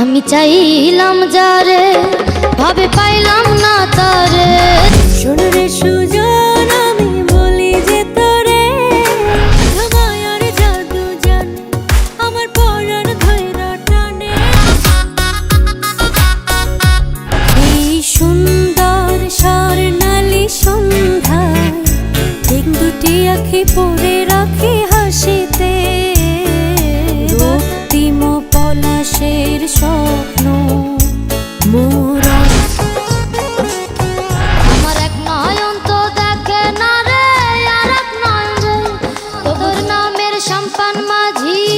আমি চাইলাম যারে, ভাবে পাইলাম না তারে। শোন সুজন, আমি বলি যে তোরে মায়ার জাদু জান, আমার পরাণ ধৈরা টানে। এই সুন্দর স্বর্ণালী সন্ধ্যায় দিক দুটি আখি পড়ে রাখি হাসিতে পলাশের স্বপ্ন মোরা আমার এক নয়ন তো দেখে না রে সম্পান মাঝি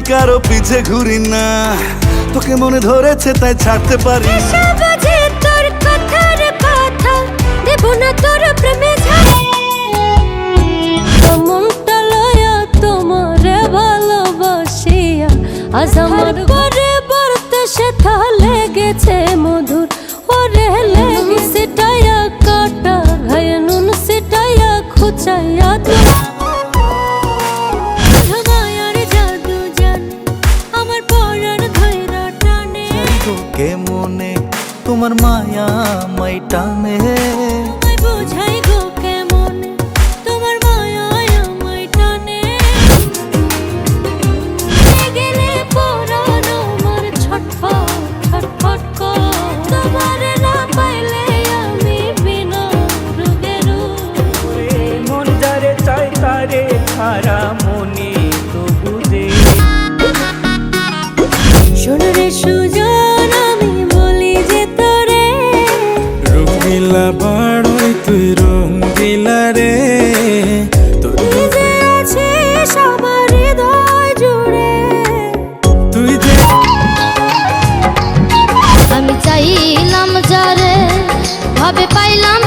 আমি কারও পিছে ঘুরি না। তোকে মনে ধরেছে তাই ছাড়তে পারি না। আশা বাজে তোর কথার কথা দেব না তোর প্রেমে ঝাড়ে মনটা লয়া তোমার ভালোবাসিয়া আজ আমার পরে বলতে সেটা লেগেছে মধুর। ওরে তোকে মনে তোমার মায়া মাই টানে। আমায় গো কেমন? তোমার মায়ায় আমায় টানে। গেলে পরাণ আমার ছটফট ছটফট কর। তোমার না পাইলে আমি বিনা রোগের মন যারে চাই তারে ছাড়া মনে তো বুঝে শোন রে রঙ্গিলা বাড়ই তুই রে। তোর তুই যে আছিস আমার হৃদয় জুড়ে। তুই যে আমি চাইলাম যারে ভাবে পাইলাম